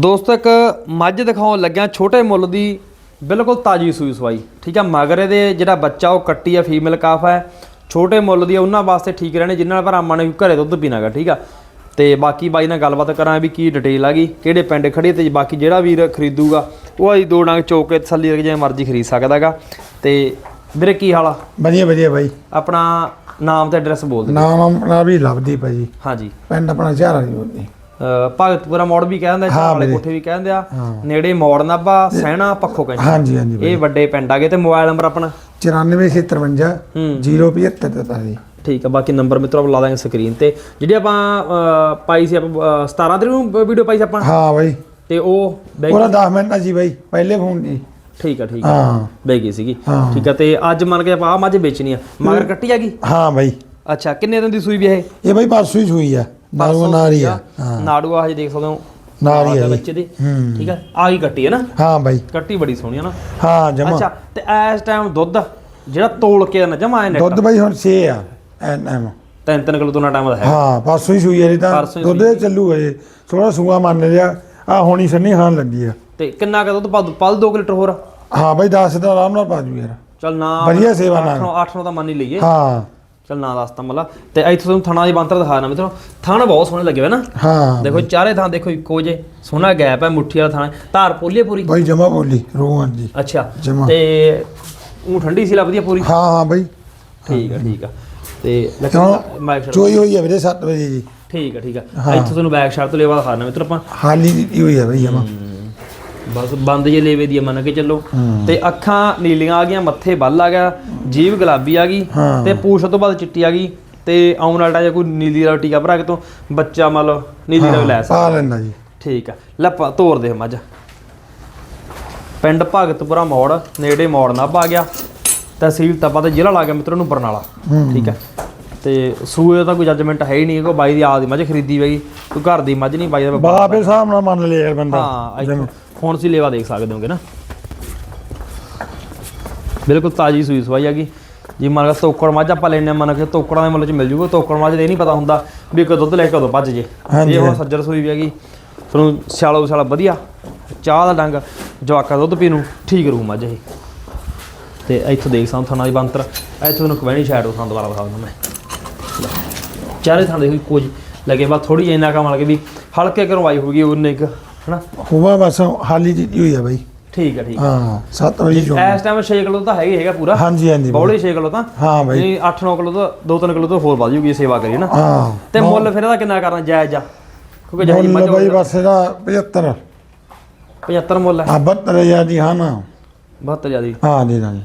ਦੋਸਤੋ ਇੱਕ ਮੱਝ ਦਿਖਾਉਣ ਲੱਗਿਆ ਛੋਟੇ ਮੁੱਲ ਦੀ ਬਿਲਕੁਲ ਤਾਜੀ ਸੂਈ ਸਵਾਈ। ਠੀਕ ਆ ਮਗਰ ਇਹਦੇ ਜਿਹੜਾ ਬੱਚਾ ਉਹ ਕੱਟੀ ਆ ਫੀਮੇਲ ਕਾਫ ਹੈ। ਛੋਟੇ ਮੁੱਲ ਦੀ ਉਹਨਾਂ ਵਾਸਤੇ ਠੀਕ ਰਹਿਣੇ ਜਿਨ੍ਹਾਂ ਨਾਲ ਭਰਾਵਾਂ ਨੇ ਘਰੇ ਦੁੱਧ ਪੀਣਾਗਾ ਠੀਕ ਆ। ਤੇ ਬਾਕੀ ਬਾਈ ਨਾਲ ਗੱਲਬਾਤ ਕਰਾਂ ਵੀ ਕੀ ਡਿਟੇਲ ਆ ਗਈ ਕਿਹੜੇ ਪਿੰਡ ਖੜੀ ਤੇ ਬਾਕੀ ਜਿਹੜਾ ਵੀਰ ਖਰੀਦੂਗਾ ਉਹ ਆਈ ਦੋ ਡੰਗ ਚੋਕ ਕੇ ਤਸੱਲੀ ਕਰਕੇ ਜਿਵੇਂ ਮਰਜ਼ੀ ਖਰੀਦ ਸਕਦਾਗਾ ਤੇ ਵੀਰੇ ਕੀ ਹਾਲ ਆ? ਵਧੀਆ ਵਧੀਆ ਬਾਈ। ਆਪਣਾ ਨਾਮ ਤੇ ਐਡਰੈਸ ਬੋਲ ਦਿਓ। ਨਾਮ ਆਪਣਾ ਵੀ ਲੱਭਦੀ ਭਾਜੀ ਹਾਂਜੀ। ਪਿੰਡ ਆਪਣਾ ਝਾਰਾ ਦੀ ਬੋਲਦੀ। ਭਗਤਪੁਰਾ ਮੋੜ ਵੀ ਕਹਿੰਦੇ ਆ ਚਾਹ ਵਾਲੇ ਕੋਠੇ ਵੀ ਕਹਿੰਦੇ ਆ ਨੇੜੇ ਮੋੜ ਨਾਭਾ ਸਹਿਣਾ ਪੱਖੋ ਕਹਿੰਦੇ। ਹਾਂਜੀ ਹਾਂਜੀ ਇਹ ਵੱਡੇ ਪਿੰਡ ਆਗੇ ਤੇ ਮੋਬਾਈਲ ਨੰਬਰ ਆਪਣਾ? 9453 ਹੂੰ। 075 ਤੇ ਜੀ ਠੀਕ ਆ ਬਾਕੀ ਨੰਬਰ ਮਿੱਤਰੋ ਆਪਾਂ ਲਾ ਦਾਂਗੇ ਸਕਰੀਨ ਤੇ। ਜਿਹੜੀ ਆਪਾਂ ਪਾਈ ਸੀ ਆਪਾਂ ਅਹ, 17 ਤਰੀਕ ਨੂੰ ਵੀਡੀਓ ਪਾਈ ਸੀ ਆਪਾਂ? ਹਾਂ ਬਾਈ। ਤੇ ਉਹ ਪੂਰਾ 10 ਮਿੰਟ ਜੀ ਬਾਈ ਪਹਿਲੇ ਫੋਨ ਜੀ ਠੀਕ ਆ ਠੀਕ ਆ। ਹਾਂ। ਬੈਗੀ ਸੀਗੀ। ਠੀਕ ਆ ਤੇ ਅੱਜ ਮੰਨ ਕੇ ਆਪਾਂ ਆ ਮੱਝ ਵੇਚਣੀ ਆ। ਮਗਰ ਕੱਟੀ ਆ ਗਈ ਹਾਂ ਬਾਈ। ਅੱਛਾ ਕਿੰਨੇ ਦਿਨ ਦੀ ਸੂਈ ਵੀ ਇਹ? ਇਹ ਬਾਈ ਪਰਸੋਂ ਹੀ ਸੂਈ ਆ। ਨਾਰੂ ਨਾਰੀ ਆ। ਹਾਂ। ਨਾੜੂ ਆ ਹਜੇ ਦੇਖ ਸਕਦੇ ਹੋ। ਨਾਰੀ ਆ ਬੱਚੇ ਦੇ ਹੂੰ। ਠੀਕ ਆ? ਆ ਗਈ ਕੱਟੀ ਹੈ ਨਾ? ਹਾਂ ਬਾਈ। ਕੱਟੀ ਬੜੀ ਸੋਹਣੀ ਆ ਨਾ। ਹਾਂ ਜਮਾ। ਅੱਛਾ ਤੇ ਇਸ ਟਾਈਮ ਦੁੱਧ ਜਿਹੜਾ ਤੋਲ ਕੇ ਨਾ ਜਮਾ ਐ ਦੁੱਧ ਬਾਈ ਹੁਣ 6 ਆ। ਐਨ ਐਮ ਤਿੰਨ ਤਿੰਨ ਕਿਲੋ ਤੋਂ ਨਾ ਟਾਈਮ ਦਾ ਹੈ। ਹਾਂ ਪਰਸੋਂ ਹੀ ਸੂਈ ਜੀ ਤਾਂ। ਹੀ ਦੁੱਧ ਚੱਲੂ ਅਜੇ ਥੋੜਾ ਸੂਆ ਮੰਨ ਲਿਆ। ਆ ਹੁਣੀ ਸੰਨੀ ਖਾਣ ਲੱਗੀ ਆ। ਤੇ ਕਿੰਨਾ ਕੁ ਦੁੱਧ ਪਾ ਪਲ 2 ਲੀਟਰ ਹੋਰ। ਹਾਂ ਬਾਈ 10 ਦਾ ਆਰਾਮ ਨਾਲ ਪਾ ਜੂ ਯਾਰ। ਚਲ ਨਾ ਵਧੀਆ ਸੇਵਾ ਨਾਲ। 8 8 ਤਾਂ ਮੰਨ ਹੀ ਲਈਏ। ਹਾਂ। ਚਲ ਨਾ ਦੱਸਤਾ ਮਤਲਬ ਤੇ ਇੱਥੇ ਤੁਹਾਨੂੰ ਥਣਾ ਦੀ ਬੰਤਰ ਦਿਖਾ ਨਾ ਮਿੱਤਰੋ। ਥਣ ਬਹੁਤ ਸੋਹਣੇ ਲੱਗੇ ਹੋਏ ਨਾ। ਹਾਂ। ਦੇਖੋ ਚਾਰੇ ਥਾਂ ਦੇਖੋ ਇੱਕੋ ਜੇ ਸੋਹਣਾ ਗੈਪ ਹੈ ਮੁੱਠੀ ਵਾਲਾ ਥਾਂ ਧਾਰ ਪੋਲੀ ਹੈ ਪੂਰੀ? ਬਾਈ ਜਮਾ ਬੋਲੀ ਰੋਹਾਂ ਜੀ ਅੱਛਾ। ਜਮਾਂ। ਤੇ ਉਹ ਠੰਡੀ ਸੀ ਲੱਗਦੀ ਹੈ ਪੂਰੀ? ਹਾਂ ਹਾਂ ਬਾਈ। ਠੀਕ ਹੈ ਠੀਕ ਆ ਤੇ ਕਿਉਂ? ਮਾਈਕ ਛੱਡ ਚੋਈ ਹੋਈ ਹੈ ਵੀਰੇ 7 ਵਜੇ ਜੀ। ਠੀਕ ਹੈ ਠੀਕ ਆ ਇੱਥੇ ਤੁਹਾਨੂੰ ਬੈਕ ਸ਼ਾਟ ਤੋਂ ਲੈਵਾ ਦਿਖਾਣਾ ਮਿੱਤਰ ਆਪਾਂ। ਹਾਲੀ ਦਿੱਤੀ ਹੋਈ ਹੈ ਬਈ ਜਮਾ। ਬਸ ਬੰਦ ਜੇ ਲੇਵੇ ਦੀ ਆ ਮੰਨ ਕੇ ਚੱਲੋ। ਤੇ ਅੱਖਾਂ ਨੀਲੀਆਂ ਆ ਗਈਆਂ ਮੱਥੇ ਬੱਲ ਆ ਗਿਆ ਜੀਭ ਗੁਲਾਬੀ ਆ ਗਈ ਹਾਂ। ਤੇ ਪੂਛ ਤੋਂ ਬਾਅਦ ਚਿੱਟੀ ਆ ਗਈ ਤੇ ਆਉਣ ਵਾਲਾ ਜੇ ਕੋਈ ਨੀਲੀ ਦਾ ਟੀਕਾ ਭਰਾ ਕੇ ਤੋਂ ਬੱਚਾ ਮੰਨ ਲਓ ਨੀਲੀ ਦਾ ਲੈ ਸਕਦਾ। ਪਾ ਲੈਂਦਾ ਜੀ। ਠੀਕ ਆ। ਲੱਪਾ ਤੋਰ ਦੇ ਮੱਝ। ਪਿੰਡ ਭਗਤਪੁਰਾ ਮੋੜ ਨੇੜੇ ਮੋੜ ਨਾਭਾ ਆ ਗਿਆ। ਤਹਿਸੀਲ ਤਪਾ ਤੇ ਜ਼ਿਲ੍ਹਾ ਲਾ ਗਿਆ ਮਿੱਤਰੋ ਨੂੰ ਬਰਨਾਲਾ ਠੀਕ ਆ। ਤੇ ਸੂਏ ਦਾ ਕੋਈ ਜੱਜਮੈਂਟ ਹੈ ਹੀ ਨਹੀਂ ਕੋਈ ਬਾਈ ਦੀ ਆਪ ਦੀ ਮੱਝ ਖਰੀਦੀ ਵਈ ਕੋਈ ਘਰ ਦੀ ਮੱਝ ਨਹੀਂ ਬਾਈ ਦਾ ਬਾਪੇ ਹਿਸਾਬ ਨਾਲ ਮੰਨ ਲਿਆ ਯਾਰ ਬੰਦਾ ਹਾਂ ਹੁਣ ਸੀ ਲੇਵਾ ਦੇਖ ਸਕਦੇ ਹੋਗੇ ਨਾ। ਬਿਲਕੁਲ ਤਾਜੀ ਸੂਈ ਸਵਾਈ ਹੈਗੀ। ਜੀ ਮੰਨ ਲਓ ਤੋਕੜ ਮੱਝ ਆਪਾਂ ਲੈਣੇ ਮੰਨ ਕੇ ਤੋਕੜਾਂ ਦੇ ਮੁੱਲ ਚ ਮਿਲ ਜੂਗਾ। ਤੋਕੜ ਮੱਝ ਦੇ ਨਹੀਂ ਪਤਾ ਹੁੰਦਾ ਵੀ ਕਦੋਂ ਦੁੱਧ ਲੈ ਕੇ ਕਦੋਂ ਭੱਜ ਜੇ। ਇਹ ਹੁਣ ਸੱਜਰ ਸੂਈ ਵੀ ਹੈਗੀ। ਤੁਹਾਨੂੰ ਸਿਆਲੋ ਸਿਆਲਾ ਵਧੀਆ ਚਾਹ ਦਾ ਡੰਗ ਜਵਾਕਾ ਦੁੱਧ ਪੀ ਨੂੰ ਠੀਕ ਰਹੂ ਮੱਝ ਇਹ। ਤੇ ਇੱਥੋਂ ਦੇਖ ਸਾਂ ਥਾਣਾ ਦੀ ਬੰਤਰ ਇੱਥੋਂ ਤੁਹਾਨੂੰ ਕਵੈਣੀ ਉਹ ਥਾਂ ਦੁਬਾਰਾ ਦਿਖਾ ਦਿੰਦਾ ਮੈਂ। ਚਾਰੇ ਥਾਂ ਦੇਖੋ ਕੁਝ ਲੱਗੇ। ਬਾ ਥੋੜੀ ਜਿਹੀ ਇੰਨਾ ਕਾ ਮਲ ਕੇ ਵੀ ਹਲਕੇ ਕਰਵਾਈ ਹੋਊਗੀ ਉਹਨੇ ਇੱਕ ਹਨਾ? ਹੋਵਾ ਬਸ ਹਾਲੀ ਦਿੱਤੀ ਹੋਈ ਹੈ ਬਾਈ। ਠੀਕ ਹੈ ਠੀਕ ਹੈ ਹਾਂ 7 ਵਜੇ ਜੋ ਇਸ ਟਾਈਮ 6 ਕਿਲੋ ਤਾਂ ਹੈਗਾ ਹੈਗਾ ਪੂਰਾ। ਹਾਂਜੀ ਹਾਂਜੀ। ਬੌਲੇ 6 ਕਿਲੋ ਤਾਂ। ਹਾਂ ਬਾਈ। ਨਹੀਂ 8-9 ਕਿਲੋ ਤੋਂ 2-3 ਕਿਲੋ ਤੋਂ ਹੋਰ ਵਧ ਜੂਗੀ ਸੇਵਾ ਕਰੀ ਨਾ ਹਾਂ ਤੇ ਮੁੱਲ ਫਿਰ ਇਹਦਾ ਕਿੰਨਾ ਕਰਨਾ ਜਾਇਜ਼ ਆ? ਕਿਉਂਕਿ ਮੁੱਲ ਮੱਝ ਬਾਈ ਬਸ ਇਹਦਾ 75 75 ਮੁੱਲ ਹੈ ਆ 72 ਹਜ਼ਾਰ ਦੀ ਹਾਂ ਨਾ। 72 ਜਿਆਦੀ ਹਾਂ ਦੇ ਦਾਂਗੇ।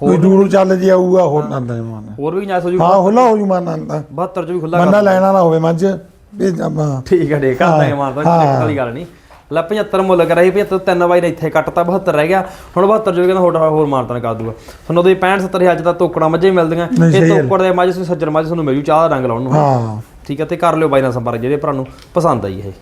ਕੋਈ ਦੂਰ ਚੱਲ ਜੀ ਆਊਗਾ ਹੋਰ ਨਾ ਦੇ ਮਾਨ ਹੋਰ ਵੀ ਗੁੰਜਾਇਸ਼ ਹੋ ਜੂ ਹਾਂ ਹੁਲਾ ਹੋ ਜੂ ਮਾਨ ਤਾਂ। 72 ਚ ਵੀ ਖੁੱਲਾ ਬੰਦਾ ਲੈਣਾ ਨਾ ਹੋਵੇ ਮੱਝ। ਵੀ ਠੀਕ ਹੈ ਠੀਕ ਕਰ ਦਾਂਗੇ ਮਾਰਦਾ ਹਾਂ। ਕੋਈ ਵਾਲੀ ਗੱਲ ਨਹੀਂ। ਲੈ 75 ਮੁੱਲ ਕਰਾਈ 75 ਤਿੰਨ ਵਾਰੀ ਨੇ ਇੱਥੇ ਕੱਟਤਾ 72 ਰਹਿ ਗਿਆ। ਹੁਣ 72 ਜੋ ਕਹਿੰਦਾ ਹੋਰ ਹੋਰ ਮਾਰਤਾ ਕਰ ਦੂਗਾ ਤੁਹਾਨੂੰ ਉਹਦੇ 65 70 ਹਜ਼ਾਰ ਤਾਂ ਤੋਕੜਾ ਮੱਝੇ ਮਿਲਦੀਆਂ। ਇਹ। ਤੋਕੜ ਦੇ ਮੱਝ ਤੁਸੀਂ ਸੱਜਰ ਮੱਝ ਤੁਹਾਨੂੰ ਮਿਲੂ ਚਾਹ ਦਾ ਰੰਗ ਲਾਉਣ ਨੂੰ। ਹਾਂ। ਠੀਕ ਹੈ ਤੇ ਕਰ ਲਿਓ ਬਾਈ ਨਾਲ ਸੰਪਰਕ ਜਿਹੜੇ ਭਰਾ ਨੂੰ ਪਸੰਦ ਆਈ ਇਹ।